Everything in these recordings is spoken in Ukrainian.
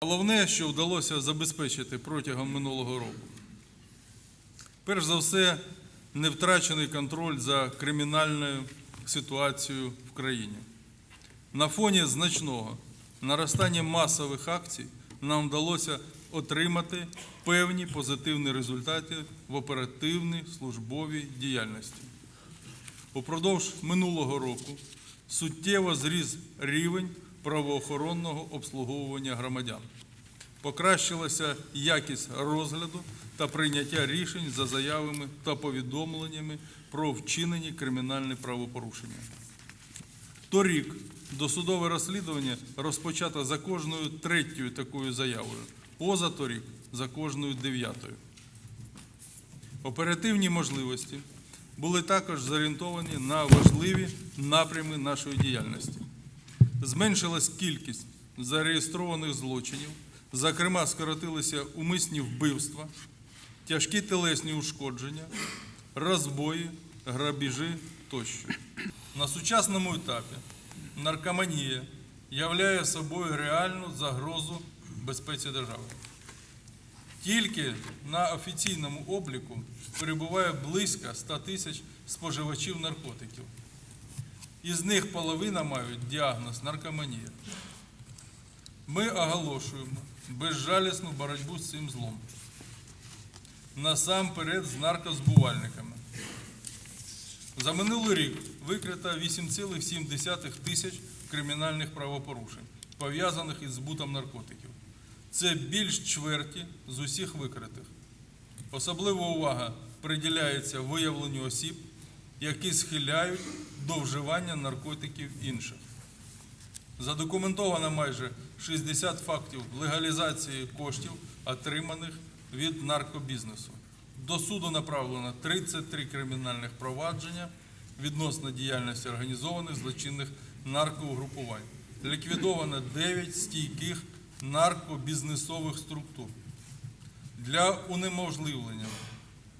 Головне, що вдалося забезпечити протягом минулого року. Перш за все, не втрачений контроль за кримінальною ситуацією в країні. На фоні значного наростання масових акцій нам вдалося отримати певні позитивні результати в оперативній службовій діяльності. Упродовж минулого року суттєво зріс рівень правоохоронного обслуговування громадян. Покращилася якість розгляду та прийняття рішень за заявами та повідомленнями про вчинені кримінальні правопорушення. Торік досудове розслідування розпочато за кожною третьою такою заявою, позаторік за кожною дев'ятою. Оперативні можливості були також зорієнтовані на важливі напрями нашої діяльності. Зменшилась кількість зареєстрованих злочинів, зокрема, скоротилися умисні вбивства, тяжкі телесні ушкодження, розбої, грабіжі тощо. На сучасному етапі наркоманія являє собою реальну загрозу безпеці держави. Тільки на офіційному обліку перебуває близько 100 тисяч споживачів наркотиків. Із них половина мають діагноз наркоманія. Ми оголошуємо безжалісну боротьбу з цим злом. Насамперед з наркозбувальниками. За минулий рік викрито 8,7 тисяч кримінальних правопорушень, пов'язаних із збутом наркотиків. Це більш чверті з усіх викритих. Особлива увага приділяється виявленню осіб, які схиляють до вживання наркотиків інших. Задокументовано майже 60 фактів легалізації коштів, отриманих від наркобізнесу. До суду направлено 33 кримінальних провадження відносно діяльності організованих злочинних наркоугрупувань. Ліквідовано 9 стійких наркобізнесових структур. Для унеможливлення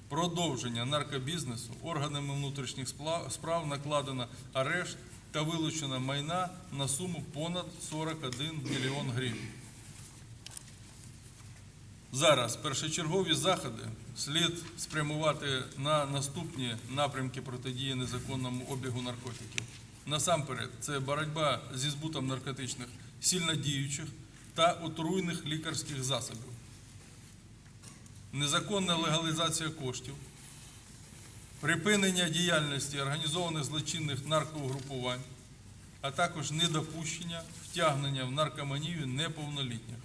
продовження наркобізнесу органами внутрішніх справ накладено арешт та вилучено майна на суму понад 41 мільйон гривень. Зараз першочергові заходи слід спрямувати на наступні напрямки протидії незаконному обігу наркотиків. Насамперед, це боротьба зі збутом наркотичних сильнодіючих та отруйних лікарських засобів, незаконна легалізація коштів, припинення діяльності організованих злочинних наркоугрупувань, а також недопущення втягнення в наркоманію неповнолітніх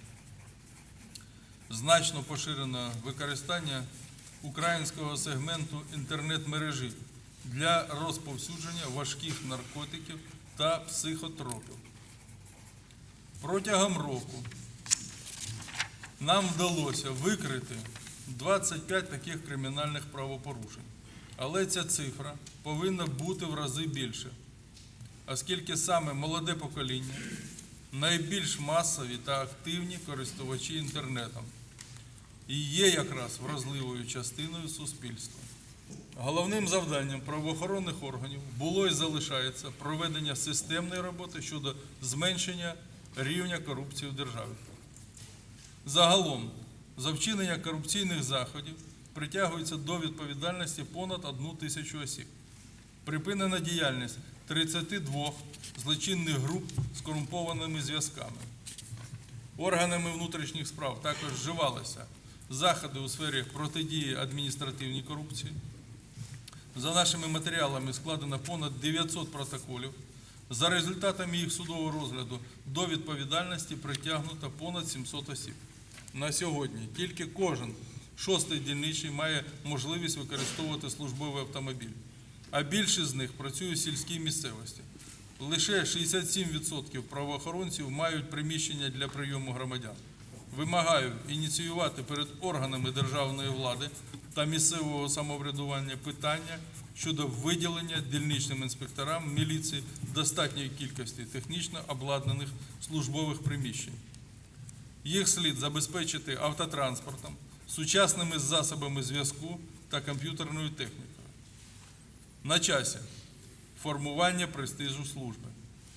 значно поширено використання українського сегменту інтернет-мережі для розповсюдження важких наркотиків та психотропів. Протягом року нам вдалося викрити 25 таких кримінальних правопорушень, але ця цифра повинна бути в рази більше, оскільки саме молоде покоління найбільш масові та активні користувачі інтернетом і є якраз вразливою частиною суспільства. Головним завданням правоохоронних органів було і залишається проведення системної роботи щодо зменшення рівня корупції в державі. Загалом, за вчинення корупційних заходів притягується до відповідальності понад одну тисячу осіб. Припинена діяльність 32 злочинних груп з корумпованими зв'язками. Органами внутрішніх справ також вживалися заходи у сфері протидії адміністративній корупції. За нашими матеріалами складено понад 900 протоколів. За результатами їх судового розгляду до відповідальності притягнуто понад 700 осіб. На сьогодні тільки кожен шостий дільничий має можливість використовувати службовий автомобіль, а більшість з них працює в сільській місцевості. Лише 67% правоохоронців мають приміщення для прийому громадян. Вимагаю ініціювати перед органами державної влади та місцевого самоврядування питання щодо виділення дільничним інспекторам міліції достатньої кількості технічно обладнаних службових приміщень. Їх слід забезпечити автотранспортом, сучасними засобами зв'язку та комп'ютерною технікою. На часі формування престижу служби.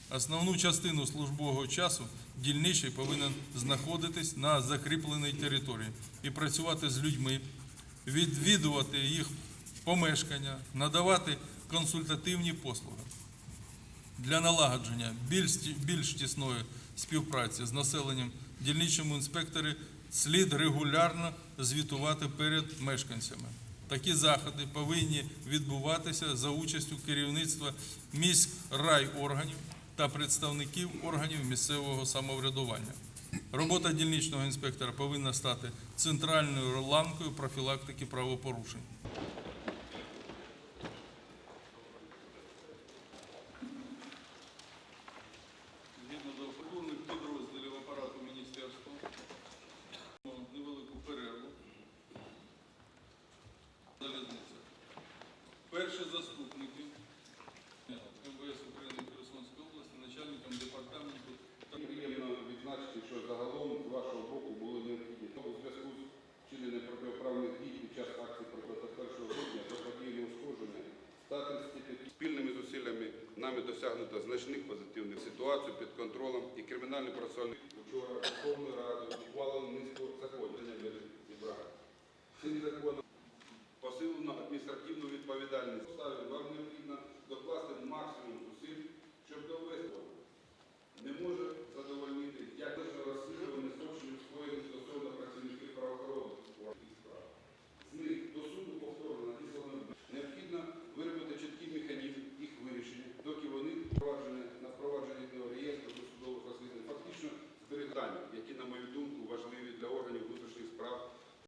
Основну частину службового часу дільничий повинен знаходитись на закріпленій території і працювати з людьми, відвідувати їх помешкання, надавати консультативні послуги. Для налагодження більш, тісної співпраці з населенням дільничому інспекторі слід регулярно звітувати перед мешканцями. Такі заходи повинні відбуватися за участю керівництва міськрайорганів та представників органів місцевого самоврядування. Робота дільничного інспектора повинна стати центральною ланкою профілактики правопорушень. Досягнуто значних позитивних ситуацій під контролем і кримінально процесуальних вчора Верховною Радою ухвалено низку законів зібрання. Цим законом посилено адміністративну відповідальність.